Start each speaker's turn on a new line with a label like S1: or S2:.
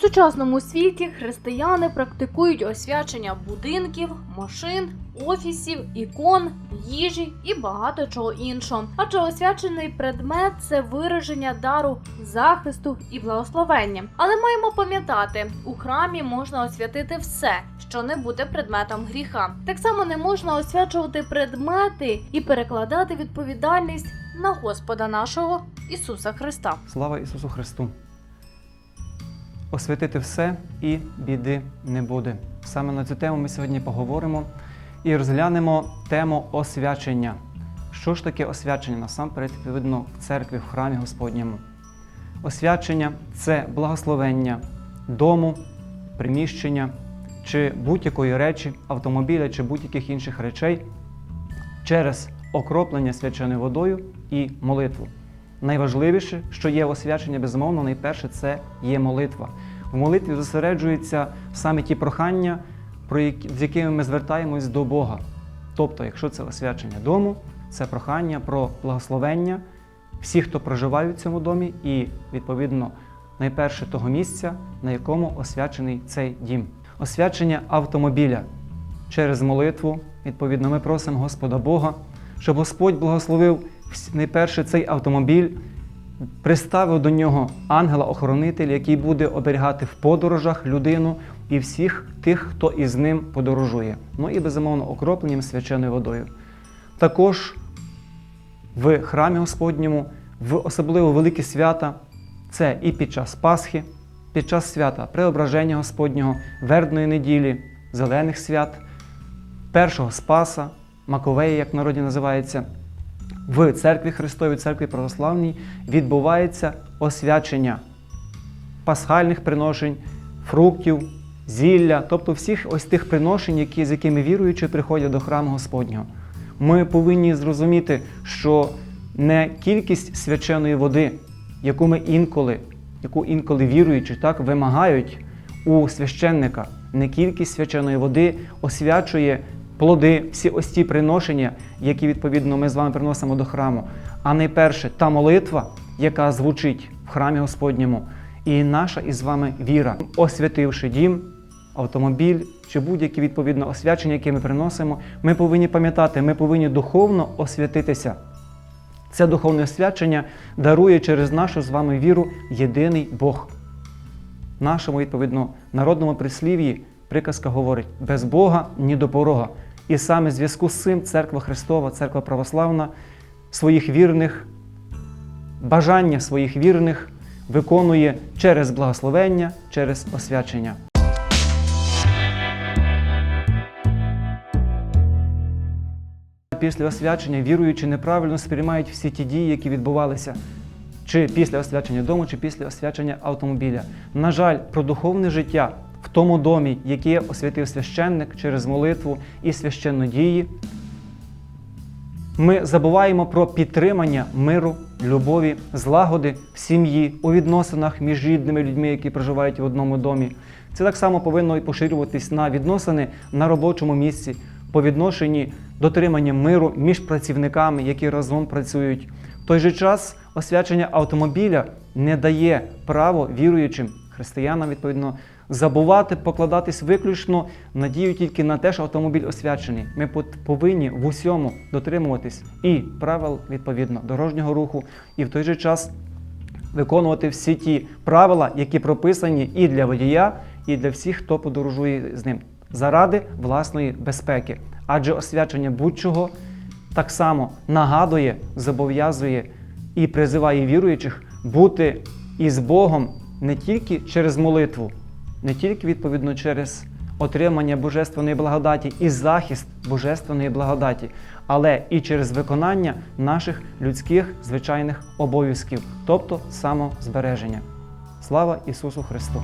S1: сучасному світі християни практикують освячення будинків, машин, офісів, ікон, їжі і багато чого іншого. Адже освячений предмет це вираження дару захисту і благословення. Але маємо пам'ятати, у храмі можна освятити все, що не буде предметом гріха. Так само не можна освячувати предмети і перекладати відповідальність на Господа нашого Ісуса Христа.
S2: Слава Ісусу Христу! Освятити все і біди не буде. Саме на цю тему ми сьогодні поговоримо і розглянемо тему освячення. Що ж таке освячення? Насамперед, відповідно, в церкві, в храмі Господньому. Освячення це благословення дому, приміщення чи будь-якої речі, автомобіля чи будь-яких інших речей через окроплення свяченою водою і молитву. Найважливіше, що є в освяченні, безумовно, найперше це є молитва. В молитві зосереджуються саме ті прохання, з якими ми звертаємось до Бога. Тобто, якщо це освячення дому, це прохання про благословення всіх, хто проживає в цьому домі, і, відповідно, найперше того місця, на якому освячений цей дім. Освячення автомобіля через молитву, відповідно, ми просимо Господа Бога, щоб Господь благословив найперше цей автомобіль, приставив до нього ангела-охоронителя, який буде оберігати в подорожах людину і всіх тих, хто із ним подорожує. Ну і безумовно окропленням свяченою водою. Також в храмі Господньому, в особливо великі свята, це і під час Пасхи, під час свята Преображення Господнього, Вербної неділі, Зелених свят, першого Спаса, Маковея, як в народі називається, в церкві Христовій, церкві православній відбувається освячення пасхальних приношень, фруктів, зілля, тобто всіх ось тих приношень, які, з якими віруючі приходять до храму Господнього. Ми повинні зрозуміти, що не кількість свяченої води, яку ми інколи, яку інколи віруючі так вимагають у священника, не кількість свяченої води освячує плоди, всі ось ці приношення, які відповідно ми з вами приносимо до храму. А найперше та молитва, яка звучить в храмі Господньому, і наша із вами віра, освятивши дім, автомобіль чи будь-які відповідно освячення, які ми приносимо, ми повинні пам'ятати, ми повинні духовно освятитися. Це духовне освячення дарує через нашу з вами віру єдиний Бог. Нашому, відповідно, народному прислів'ї приказка говорить: без Бога ні до порога. І саме в зв'язку з цим церква Христова, церква православна своїх вірних, бажання своїх вірних виконує через благословення, через освячення. Після освячення віруючі неправильно сприймають всі ті дії, які відбувалися чи після освячення дому, чи після освячення автомобіля. На жаль, про духовне життя тому домі, яке освятив священник через молитву і священнодії, ми забуваємо про підтримання миру, любові, злагоди в сім'ї, у відносинах між рідними людьми, які проживають в одному домі. Це так само повинно і поширюватись на відносини на робочому місці, по відношенні дотримання миру між працівниками, які разом працюють. В той же час освячення автомобіля не дає право віруючим християнам, відповідно, забувати покладатись виключно надію тільки на те, що автомобіль освячений. Ми повинні в усьому дотримуватись і правил відповідно дорожнього руху, і в той же час виконувати всі ті правила, які прописані і для водія, і для всіх, хто подорожує з ним, заради власної безпеки. Адже освячення будь-чого так само нагадує, зобов'язує і призиває віруючих бути із Богом не тільки через молитву, не тільки відповідно через отримання божественної благодаті і захист божественної благодаті, але і через виконання наших людських звичайних обов'язків, тобто самозбереження. Слава Ісусу Христу!